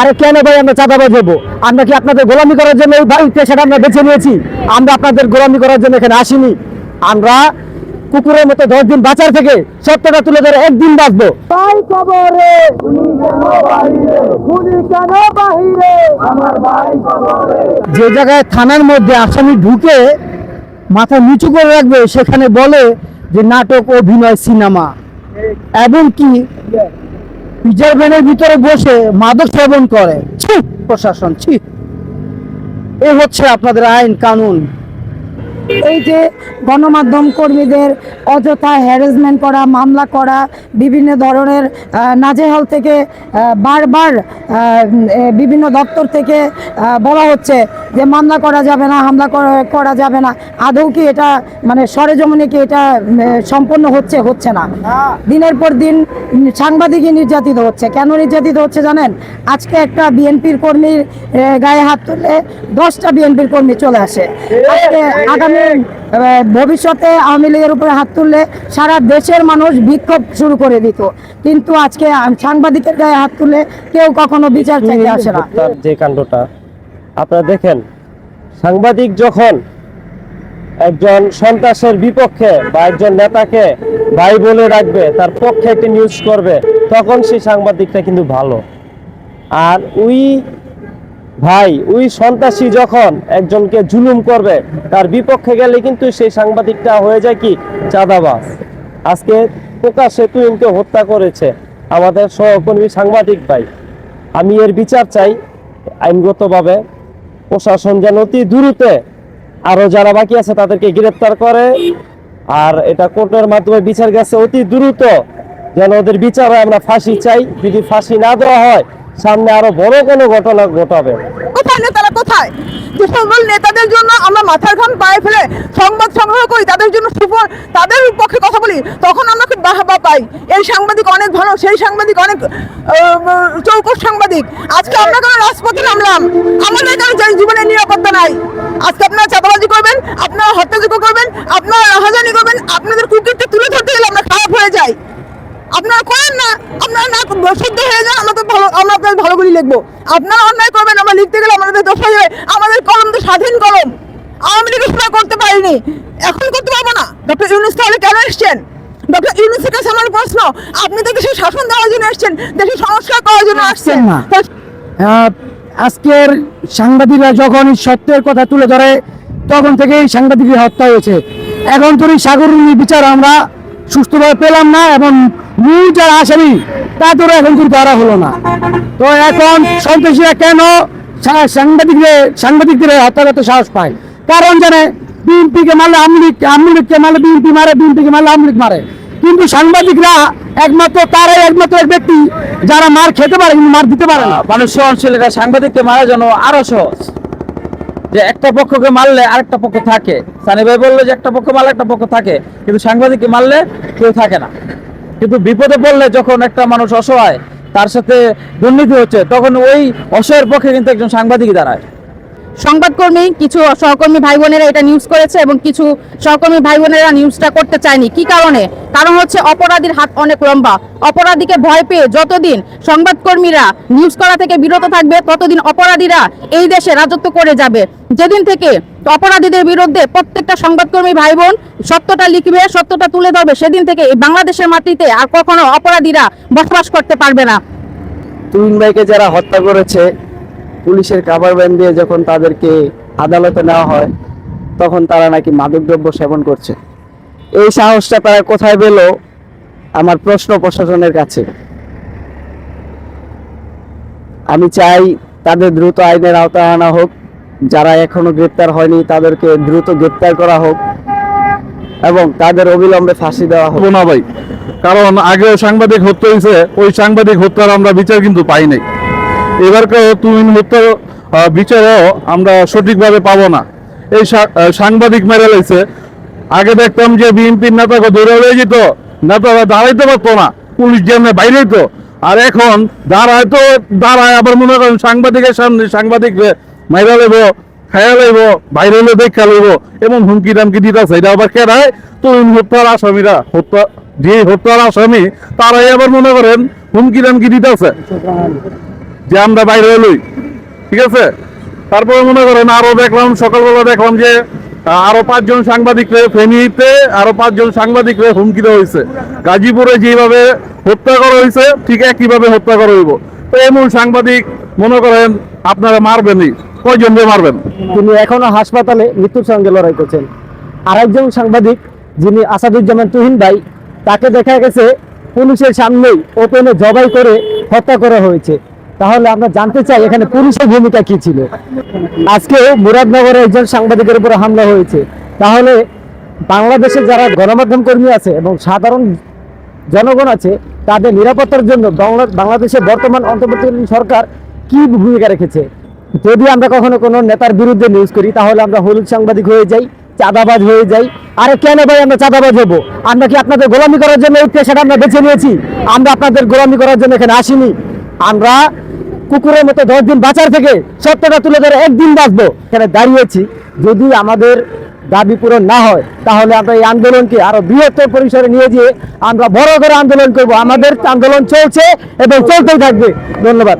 আরে কেন ভাই আমরা চাঁদাবাজ হব? আমরা কি আপনাদের গোলামি করার জন্য এই বাড়িতে সেটা আমরা বেছে নিয়েছি? আমরা আপনাদের গোলামি করার জন্য এখানে আসিনি। আমরা কুকুরের মতো দশ দিন বাঁচার থেকে সত্যটা তুলে ধরে একদিন বাঁচবো। তাই খবরে যে জায়গায় থানার মধ্যে আসামি ঢুকে মাথা নিচু করে রাখবে সেখানে বলে যে নাটক অভিনয় সিনেমা। এমনকি পিজার ভ্যানের ভিতরে বসে মাদক সেবন করে। ছি, প্রশাসন, ছি। এ হচ্ছে আপনাদের আইন, কানুন। এই যে গণমাধ্যম কর্মীদের অযথা হ্যারাসমেন্ট করা মামলা করা বিভিন্ন ধরনের নাজেহাল থেকে বারবার বিভিন্ন দপ্তর থেকে বলা হচ্ছে যে মামলা করা যাবে না হামলা করা- যাবে না। আদৌ কি এটা মানে সরেজমিনে কি এটা সম্পন্ন হচ্ছে হচ্ছে না? দিনের পর দিন সাংবাদিকই নির্যাতিত হচ্ছে। কেন নির্যাতিত হচ্ছে জানেন? আজকে একটা বিএনপির কর্মীর গায়ে হাত তুললে দশটা বিএনপির কর্মী চলে আসে। আজকে আগামী ভবিষ্যতে আওয়ামী লীগের উপরে হাত তুললে সারা দেশের মানুষ বিক্ষোভ শুরু করে দিত। কিন্তু আজকে সাংবাদিকের গায়ে হাত তুললে কেউ কখনো বিচার চাইতে আসে না। যে কাণ্ডটা আপনারা দেখেন সাংবাদিক যখন একজন সন্ত্রাসের বিপক্ষে বা একজন নেতাকে ভাই বলে রাখবে তার পক্ষে একটি নিউজ করবে তখন সেই সাংবাদিকটা কিন্তু ভালো। আর ওই ভাই, ওই সন্ত্রাসী যখন একজনকে জুলুম করবে, তার বিপক্ষে গেলে কিন্তু সেই সাংবাদিকটা হয়ে যায় কি? চাঁদাবাস আজকে প্রকাশ্যে তুইনকে হত্যা করেছে আমাদের সহকর্মী সাংবাদিক ভাই। আমি এর বিচার চাই আইনগতভাবে। প্রশাসন যেন অতি দ্রুতে আরও যারা বাকি আছে তাদেরকে গ্রেপ্তার করে, আর এটা কোর্টের মাধ্যমে বিচার গেছে অতি দ্রুত। যেন ওদের বিচার হয় আমরা ফাঁসি চাই। যদি ফাঁসি না দেওয়া হয় সামনে আরও বড় কোনো ঘটনা ঘটাবে। কোথায় নেতারা কোথায়? যে সকল নেতাদের জন্য আমরা মাথার ঘাম পায়ে ফেলে সংবাদ সংগ্রহ করি, তাদের জন্য সুফল, তাদের পক্ষে কথা বলি, তখন আমরা খুব বাহাবা পাই। এই সাংবাদিক অনেক ভালো, সেই সাংবাদিক অনেক চৌকস সাংবাদিক। আজকে আমরা কেন রাজপথে নামলাম। আমাদের কেন জীবনের নিরাপত্তা নাই। আজকে আপনারা চাঁদাবাজি করবেন, আপনারা হত্যাযোগ্য করবেন আপনারা রাহাজানি করবেন আপনাদের কুকুরটা তুলে ধরতে গেলে আমরা খারাপ হয়ে যাই আপনারা করেন না আপনারা না শুদ্ধ হয়ে যান আমরা তো ভালো আমরা আপনাদের ভালো করে লিখব। আপনারা অন্যায় করবেন, আমরা লিখতে গেলে আমাদের দোষ হয়ে যাবে। আমাদের কলম তো স্বাধীন কলম। আওয়ামী লীগের সময় করতে পারিনি। এখন করতে পারব না। ডক্টর ইউনুস তাহলে কেন এসছেন? ডক্টর ইউনুসের কাছে আমার প্রশ্ন, আপনি তো দেশের শাসন দেওয়ার জন্য এসছেন, দেশের সংস্কার করার জন্য আসছেন না। আজকের সাংবাদিকরা যখন সত্যের কথা তুলে ধরে, তখন থেকেই সাংবাদিকের হত্যা হয়েছে। এখন তো এই সাগরণী বিচার আমরা সুস্থভাবে পেলাম না, এবং যারা আসামি তাদেরও এখন কিন্তু ধরা হলো না। তো এখন সন্ত্রাসীরা কেন সাংবাদিকদের সাংবাদিকদের হত্যা করতে সাহস পায়? কারণ জানে, বিএনপিকে মারলে আওয়ামী লীগ, আওয়ামী লীগকে মারলে বিএনপি মারে, বিএনপিকে মারলে আওয়ামী লীগ মারে। কিন্তু সাংবাদিকরা একমাত্র, তারাই একমাত্র এক ব্যক্তি, যারা মার খেতে পারে, কিন্তু মার দিতে পারে না। মানুষ সহনশীল এটা সাংবাদিককে মারা যেন আরও সহজ। যে একটা পক্ষকে মারলে আরেকটা পক্ষ থাকে। সানি ভাই বলল যে একটা পক্ষ মারলে একটা পক্ষ থাকে, কিন্তু সাংবাদিককে মারলে কেউ থাকে না। কিন্তু বিপদে পড়লে যখন একটা মানুষ অসহায়, তার সাথে দুর্নীতি হচ্ছে, তখন ওই অসহায়ের পক্ষে কিন্তু একজন সাংবাদিক দাঁড়ায়। সংবাদকর্মী, কিছু সহকর্মী ভাই বোনেরা এটা নিউজ করেছে এবং কিছু সহকর্মী ভাই বোনেরা নিউজটা করতে চায়নি। কি কারণে? কারণ হচ্ছে অপরাধীর হাত অনেক লম্বা। অপরাধীকে ভয় পেয়ে যতদিন সংবাদকর্মীরা নিউজ করা থেকে বিরত থাকবে, ততদিন অপরাধীরা এই দেশে রাজত্ব করে যাবে। যেদিন থেকে অপরাধীদের বিরুদ্ধে প্রত্যেকটা সংবাদকর্মী ভাই বোন সত্যটা লিখবে, সত্যটা তুলে ধরবে, সেদিন থেকে এই বাংলাদেশের মাটিতে আর কখনো অপরাধীরা বসবাস করতে পারবে না। তুহিন ভাইকে যারা হত্যা করেছে পুলিশের কাভার ব্যান দিয়ে যখন তাদেরকে আদালতে নেওয়া হয়, তখন তারা নাকি মাদকদ্রব্য সেবন করছে। এই সাহসটা তারা কোথায় পেল? আমার প্রশ্ন প্রশাসনের কাছে। আমি চাই তাদের দ্রুত আইনের আওতায় আনা হোক। যারা এখনও গ্রেপ্তার হয়নি, তাদেরকে দ্রুত গ্রেপ্তার করা হোক এবং তাদের অবিলম্বে ফাঁসি দেওয়া হোক। না ভাই, কারণ আগেও সাংবাদিক হত্যা হয়েছে ওই সাংবাদিক হত্যার আমরা বিচার কিন্তু পাই নাই। এবারকেও তুমিন হত্যার বিচারও আমরা সঠিকভাবে পাবো না। এই সাংবাদিক মেরে লাইছে। আগে দেখতাম যে বিএনপির নেতাকে ধরে হয়ে যেত নেতারা দাঁড়াইতে পারতো না, পুলিশ যেমন বাইরে হইতো। আর এখন দাঁড়ায় তো, দাঁড়ায় আবার মনে করেন সাংবাদিকের সামনে সাংবাদিক মাইরা লেবো খায়া লইব, বাইরে হলে দেখা লইব, এমন হুমকি টামকি দিতেছে। এটা আবার কেরায় তরুণ হত্যার আসামিরা। হত্যা, যে হত্যার আসামি, তারাই আবার মনে করেন হুমকি টামকি দিতেছে। যে আমরা বাইরে হলই ঠিক আছে? তারপরে মনে করেন আরও দেখলাম, সকালবেলা দেখলাম যে আরও পাঁচজন সাংবাদিকরে ফেনীতে, আরও পাঁচজন সাংবাদিকরে হুমকি দেওয়া হয়েছে। গাজীপুরে যেভাবে হত্যা করা হয়েছে, ঠিক একইভাবে হত্যা করা হইব। তো এমন সাংবাদিক, মনে করেন আপনারা মারবেনই। কয়জন দিয়ে মারবেন? তিনি এখনও হাসপাতালে মৃত্যুর সঙ্গে লড়াই করছেন। আরেকজন সাংবাদিক, যিনি আসাদুজ্জামান তুহিন ভাই, তাকে দেখা গেছে পুলিশের সামনেই ওপেনে জবাই করে হত্যা করা হয়েছে। তাহলে আমরা জানতে চাই এখানে পুলিশের ভূমিকা কি ছিল? আজকে মুরাদনগরে একজন সাংবাদিকের উপর হামলা হয়েছে। তাহলে বাংলাদেশে যারা গণমাধ্যম কর্মী আছে এবং সাধারণ জনগণ আছে, তাদের নিরাপত্তার জন্য বাংলা- বাংলাদেশের বর্তমান অন্তর্বর্তীকালীন সরকার কি ভূমিকা রেখেছে? যদি আমরা কখনো কোনো নেতার বিরুদ্ধে নিউজ করি, তাহলে আমরা হলুদ সাংবাদিক হয়ে যাই, চাঁদাবাজ হয়ে যাই। আরে কেন ভাই আমরা চাঁদাবাজ হব? আমরা কি আপনাদের গোলামি করার জন্য এই পেশাটা আমরা বেছে নিয়েছি? আমরা আপনাদের গোলামি করার জন্য এখানে আসিনি। আমরা কুকুরের মতো দশ দিন বাঁচার থেকে সত্যটা তুলে ধরে একদিন বাঁচবো। এখানে দাঁড়িয়েছি। যদি আমাদের দাবি পূরণ না হয়, তাহলে আমরা এই আন্দোলনকে আরও বৃহত্তর পরিসরে নিয়ে গিয়ে আমরা বড় করে আন্দোলন করব। আমাদের আন্দোলন চলছে এবং চলতেই থাকবে। ধন্যবাদ।